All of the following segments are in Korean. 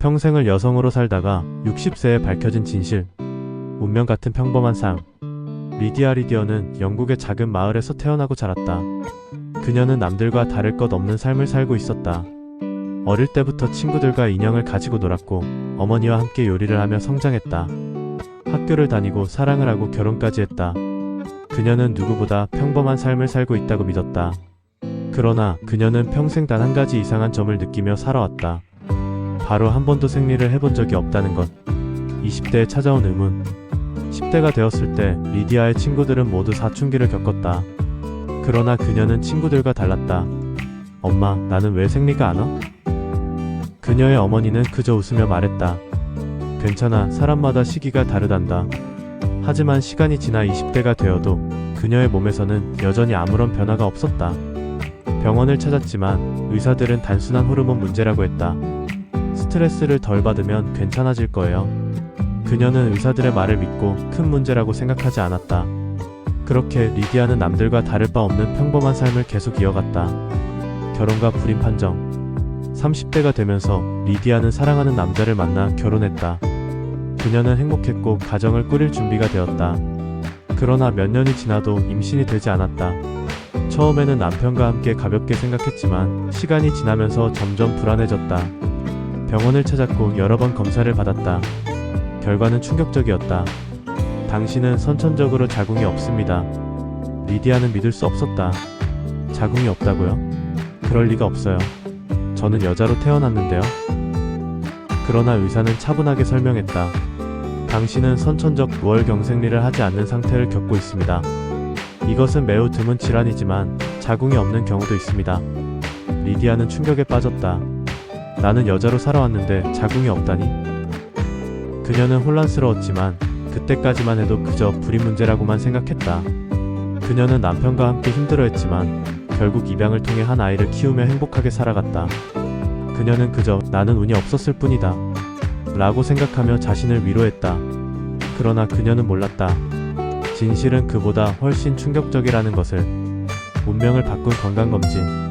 평생을 여성으로 살다가 60세에 밝혀진 진실. 운명 같은 평범한 삶. 리디아 리디어는 영국의 작은 마을에서 태어나고 자랐다. 그녀는 남들과 다를 것 없는 삶을 살고 있었다. 어릴 때부터 친구들과 인형을 가지고 놀았고 어머니와 함께 요리를 하며 성장했다. 학교를 다니고 사랑을 하고 결혼까지 했다. 그녀는 누구보다 평범한 삶을 살고 있다고 믿었다. 그러나 그녀는 평생 단 한 가지 이상한 점을 느끼며 살아왔다. 바로 한 번도 생리를 해본 적이 없다는 것. 20대에 찾아온 의문. 10대가 되었을 때 리디아의 친구들은 모두 사춘기를 겪었다. 그러나 그녀는 친구들과 달랐다. 엄마, 나는 왜 생리가 안 와? 그녀의 어머니는 그저 웃으며 말했다. 괜찮아, 사람마다 시기가 다르단다. 하지만 시간이 지나 20대가 되어도 그녀의 몸에서는 여전히 아무런 변화가 없었다. 병원을 찾았지만 의사들은 단순한 호르몬 문제라고 했다. 스트레스를 덜 받으면 괜찮아질 거예요. 그녀는 의사들의 말을 믿고 큰 문제라고 생각하지 않았다. 그렇게 리디아는 남들과 다를 바 없는 평범한 삶을 계속 이어갔다. 결혼과 불임 판정. 30대가 되면서 리디아는 사랑하는 남자를 만나 결혼했다. 그녀는 행복했고 가정을 꾸릴 준비가 되었다. 그러나 몇 년이 지나도 임신이 되지 않았다. 처음에는 남편과 함께 가볍게 생각했지만 시간이 지나면서 점점 불안해졌다. 병원을 찾았고 여러 번 검사를 받았다. 결과는 충격적이었다. 당신은 선천적으로 자궁이 없습니다. 리디아는 믿을 수 없었다. 자궁이 없다고요? 그럴 리가 없어요. 저는 여자로 태어났는데요. 그러나 의사는 차분하게 설명했다. 당신은 선천적 무월경생리를 하지 않는 상태를 겪고 있습니다. 이것은 매우 드문 질환이지만 자궁이 없는 경우도 있습니다. 리디아는 충격에 빠졌다. 나는 여자로 살아왔는데 자궁이 없다니? 그녀는 혼란스러웠지만 그때까지만 해도 그저 불임 문제라고만 생각했다. 그녀는 남편과 함께 힘들어했지만 결국 입양을 통해 한 아이를 키우며 행복하게 살아갔다. 그녀는 그저 나는 운이 없었을 뿐이다. 라고 생각하며 자신을 위로했다. 그러나 그녀는 몰랐다. 진실은 그보다 훨씬 충격적이라는 것을. 운명을 바꾼 건강검진.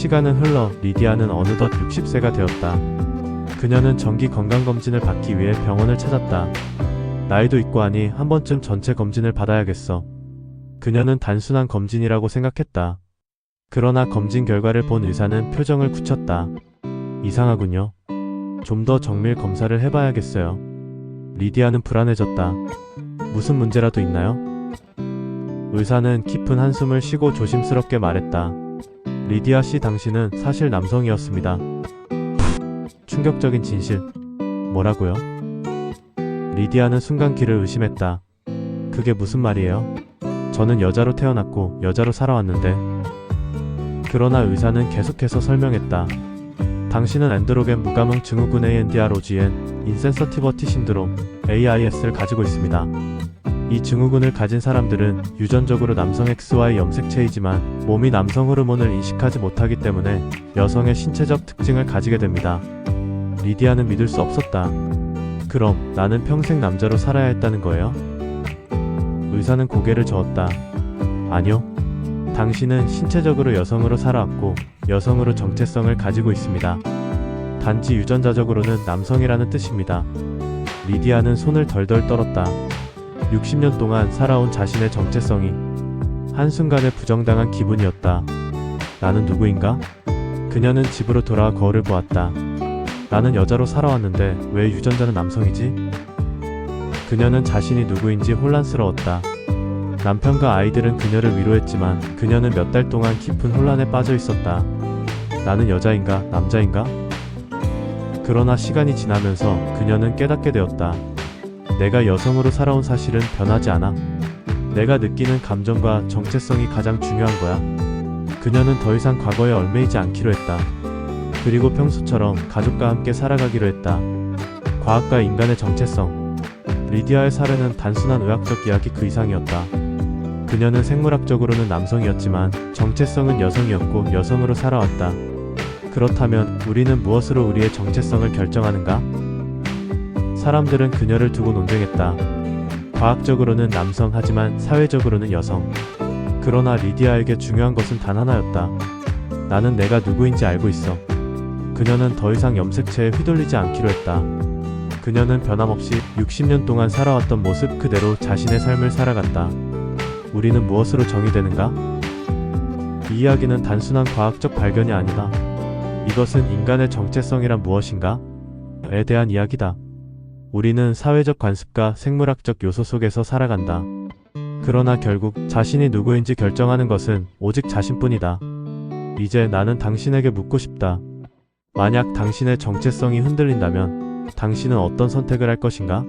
시간은 흘러 리디아는 어느덧 60세가 되었다. 그녀는 정기 건강검진을 받기 위해 병원을 찾았다. 나이도 있고 하니 한 번쯤 전체 검진을 받아야겠어. 그녀는 단순한 검진이라고 생각했다. 그러나 검진 결과를 본 의사는 표정을 굳혔다. 이상하군요. 좀 더 정밀 검사를 해봐야겠어요. 리디아는 불안해졌다. 무슨 문제라도 있나요? 의사는 깊은 한숨을 쉬고 조심스럽게 말했다. 리디아 씨 당신은 사실 남성이었습니다. 충격적인 진실. 뭐라고요? 리디아는 순간 귀를 의심했다. 그게 무슨 말이에요? 저는 여자로 태어났고 여자로 살아왔는데. 그러나 의사는 계속해서 설명했다. 당신은 엔드로겐 무감흥 증후군 ANDROGN 인센서티버티 신드롬 AIS를 가지고 있습니다. 이 증후군을 가진 사람들은 유전적으로 남성 XY 염색체이지만 몸이 남성 호르몬을 인식하지 못하기 때문에 여성의 신체적 특징을 가지게 됩니다. 리디아는 믿을 수 없었다. 그럼 나는 평생 남자로 살아야 했다는 거예요? 의사는 고개를 저었다. 아니요. 당신은 신체적으로 여성으로 살아왔고 여성으로 정체성을 가지고 있습니다. 단지 유전자적으로는 남성이라는 뜻입니다. 리디아는 손을 덜덜 떨었다. 60년 동안 살아온 자신의 정체성이 한순간에 부정당한 기분이었다. 나는 누구인가? 그녀는 집으로 돌아와 거울을 보았다. 나는 여자로 살아왔는데 왜 유전자는 남성이지? 그녀는 자신이 누구인지 혼란스러웠다. 남편과 아이들은 그녀를 위로했지만 그녀는 몇 달 동안 깊은 혼란에 빠져 있었다. 나는 여자인가, 남자인가? 그러나 시간이 지나면서 그녀는 깨닫게 되었다. 내가 여성으로 살아온 사실은 변하지 않아. 내가 느끼는 감정과 정체성이 가장 중요한 거야. 그녀는 더 이상 과거에 얽매이지 않기로 했다. 그리고 평소처럼 가족과 함께 살아가기로 했다. 과학과 인간의 정체성. 리디아의 사례는 단순한 의학적 이야기 그 이상이었다. 그녀는 생물학적으로는 남성이었지만 정체성은 여성이었고 여성으로 살아왔다. 그렇다면 우리는 무엇으로 우리의 정체성을 결정하는가? 사람들은 그녀를 두고 논쟁했다. 과학적으로는 남성 하지만 사회적으로는 여성. 그러나 리디아에게 중요한 것은 단 하나였다. 나는 내가 누구인지 알고 있어. 그녀는 더 이상 염색체에 휘둘리지 않기로 했다. 그녀는 변함없이 60년 동안 살아왔던 모습 그대로 자신의 삶을 살아갔다. 우리는 무엇으로 정의되는가? 이 이야기는 단순한 과학적 발견이 아니다. 이것은 인간의 정체성이란 무엇인가? 에 대한 이야기다. 우리는 사회적 관습과 생물학적 요소 속에서 살아간다. 그러나 결국 자신이 누구인지 결정하는 것은 오직 자신뿐이다. 이제 나는 당신에게 묻고 싶다. 만약 당신의 정체성이 흔들린다면 당신은 어떤 선택을 할 것인가?